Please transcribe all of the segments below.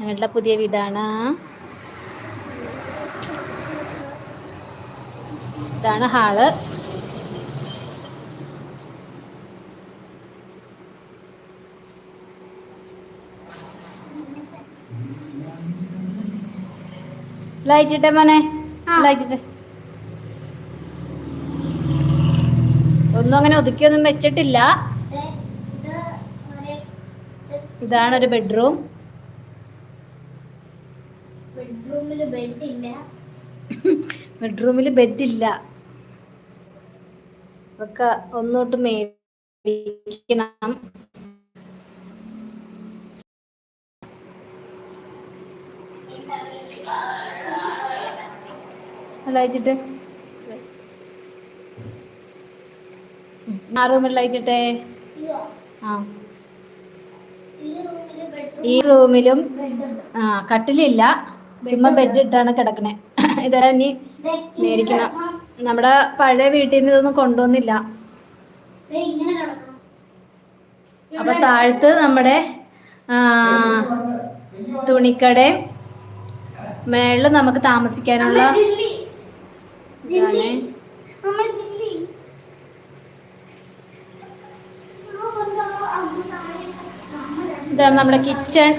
ഞങ്ങളുടെ പുതിയ വീടാണ്. ഇതാണ് ഹാൾ. ലൈറ്റിട്ടെ മോനെ? ലൈറ്റിട്ടെ. ഒന്നും അങ്ങനെ ഒതുക്കിയൊന്നും വെച്ചിട്ടില്ല. ഇതാണ് ഒരു ബെഡ്റൂം. ബെഡ്റൂമിൽ ബെഡ് ഇല്ല. ബെഡ്റൂമിൽ ബെഡില്ല ഒക്കെ ഒന്നോട്ട് മേടിക്കണം. ലൈറ്റിട്ട് ആ റൂമിൽ ഇയ്യോ, ആ. ഈ റൂമിലും ആ കട്ടിലില്ല. ചുമ്മാ ബെഡ് ഇട്ടാണ് കിടക്കണേ. ഇതെല്ലാം നീ? മേടിക്കണം. നമ്മുടെ പഴയ വീട്ടിൽ നിന്ന് ഇതൊന്നും കൊണ്ടുവന്നില്ല. അപ്പൊ താഴത്ത് നമ്മുടെ തുണിക്കട തുണിക്കടയും മേളിൽ നമുക്ക് താമസിക്കാനുള്ള ഇതാണ്. നമ്മുടെ ജില്ലി ആ, കൊണ്ടോ, അമ്മ താഴെ. അമ്മ രണ്ട് ഇതാണ് നമ്മുടെ കിച്ചൺ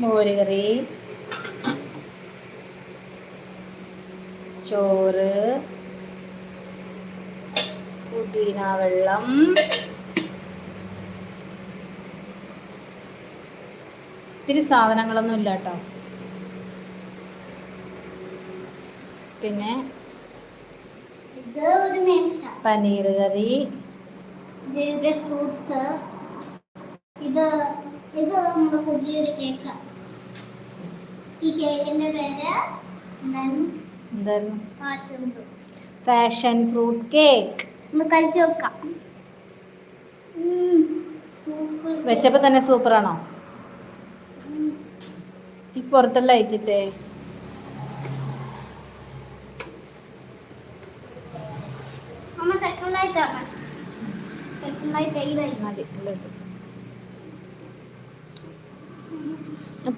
മോരുകറി ചോറ് പുതിന വെള്ളം ഇത്തിരി സാധനങ്ങളൊന്നും ഇല്ല കേട്ടോ പിന്നെ പനീർ കറി ഫ്രൂട്ട്സ്. ഇത് ഇത് നമ്മുടെ പുതിയൊരു കേക്ക്. ഈ കേക്കിന്റെ പേര് എന്തായിരുന്നു പാഷൻ ഫ്രൂട്ട് കേക്ക് കഴിച്ചു നോക്കാം. വെച്ചപ്പോ തന്നെ സൂപ്പറാണോ. ഈ പുറത്തെല്ലാം അയച്ചിട്ടേ സെക്കൻഡ് ആയിട്ടാണ് സെക്കൻഡ് ആയിട്ട് മതി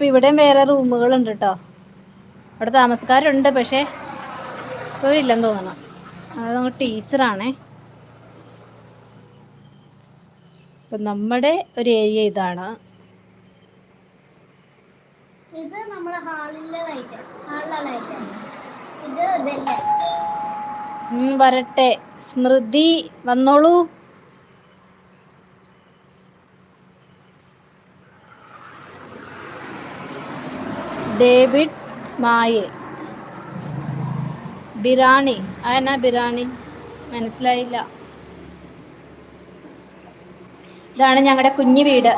അപ്പൊ ഇവിടെയും വേറെ റൂമുകളുണ്ട് കേട്ടോ അവിടെ താമസക്കാരുണ്ട് പക്ഷേ ഇവരില്ലെന്ന് തോന്നണം. അത് നമ്മൾ ടീച്ചറാണേ. ഇപ്പൊ നമ്മുടെ ഒരു ഏരിയ ഇതാണ്. ഇത് നമ്മുടെ ഹാളിലെ ലൈറ്റ് ഹാളിലെ ലൈറ്റ് ഇത് ബെല്ല് ഉം, വരട്ടെ. സ്മൃതി വന്നോളൂ. ഡേവിഡ് മായെ. ബിറാണി അതെന്നാ ബിറാണി മനസ്സിലായില്ല. ഇതാണ് ഞങ്ങളുടെ കുഞ്ഞു വീട്.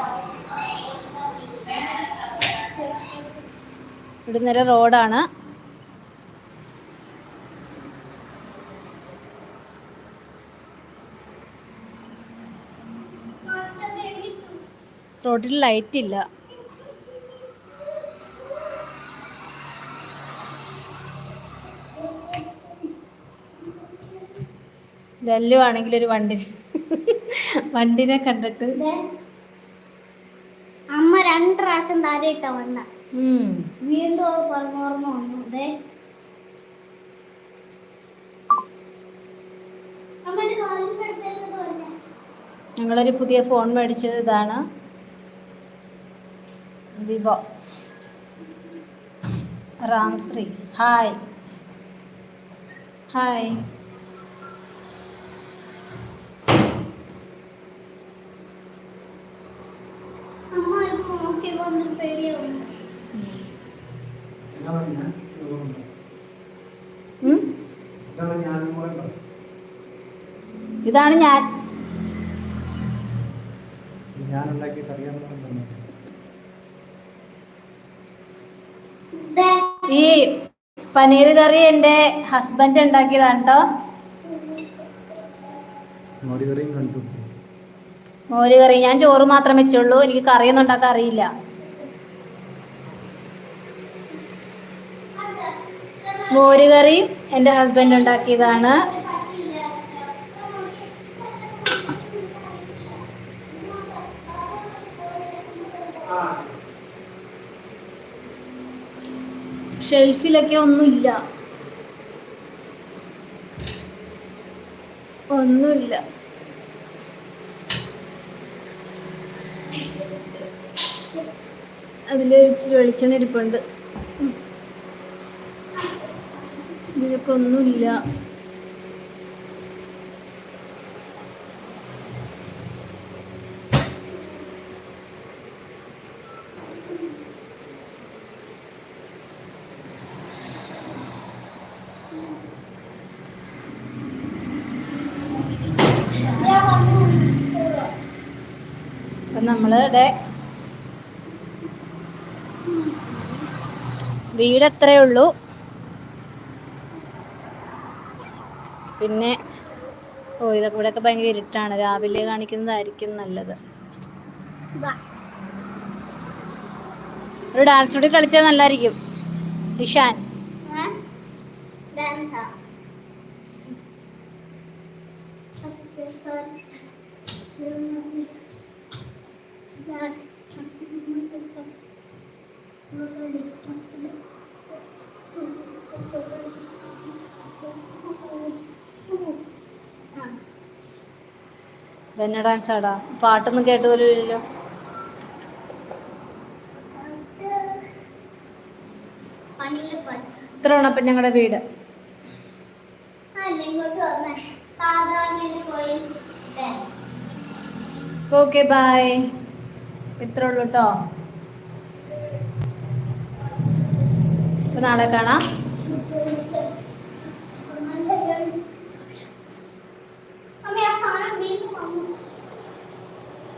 ഇവിടുന്നൊരു റോഡാണ്. റോഡിൽ ലൈറ്റ് ഇല്ല ലല്ലു ആണെങ്കിൽ ഒരു വണ്ടി. വണ്ടിനെ കണ്ടിട്ട്. അമ്മ രണ്ട് പ്രാവശ്യം താഴെ ഇട്ട വണ്ണ വീണ്ടും ഓർമ്മ വന്നു. അതെ ഞങ്ങളൊരു പുതിയ ഫോൺ മേടിച്ചത് ഇതാണ്. വിവോ. റാംശ്രീ. ഹായ്. ഹായ് അമ്മ ഇത് നോക്കി വന്ന് പേടിയാവുന്നു ഉം? ഇതാണ് ഞാൻ. ദേ, ഈ പനീർ കറി എന്റെ ഹസ്ബൻഡ് ഉണ്ടാക്കിയതാണ് കേട്ടോ കറിയും കണ്ടു മോര് കറി. ഞാൻ ചോറ് മാത്രം വെച്ചുള്ളൂ. എനിക്ക് കറിയൊന്നും ഉണ്ടാക്കാൻ അറിയില്ല. മോര് കറി എന്റെ ഹസ്ബൻഡ് ഉണ്ടാക്കിയതാണ്. ഷെൽഫിലൊക്കെ ഒന്നുമില്ല. ഒന്നുമില്ല. അതിലൊരു ഇച്ചിരി വെളിച്ചെണ്ണ ഇരിപ്പുണ്ട്. ഇതിലൊക്കെ ഒന്നുമില്ല അപ്പം നമ്മളുടെ വീട് എത്രയേ ഉള്ളൂ? പിന്നെ ഓ ഇതൊക്കെ ഇവിടെയൊക്കെ ഭയങ്കര ഇരുട്ടാണ്. രാവിലെ കാണിക്കുന്നതായിരിക്കും നല്ലത്. ഒരു ഡാൻസ് കൂടി കളിച്ചാൽ നല്ലതായിരിക്കും ഇഷാൻ. ഡാൻസാ ഇതന്നെ ഡാൻസ് ആടാ? പാട്ടൊന്നും കേട്ട് പോലും ഇല്ലല്ലോ. ഇത്രയാണ് അപ്പം ഞങ്ങളുടെ വീട്. ഓക്കെ ബായ് ഇത്രേ ഉള്ളൂ കേട്ടോ അപ്പൊ നാളെ കാണാം. അമ്മ സാധനം വീണ്ടും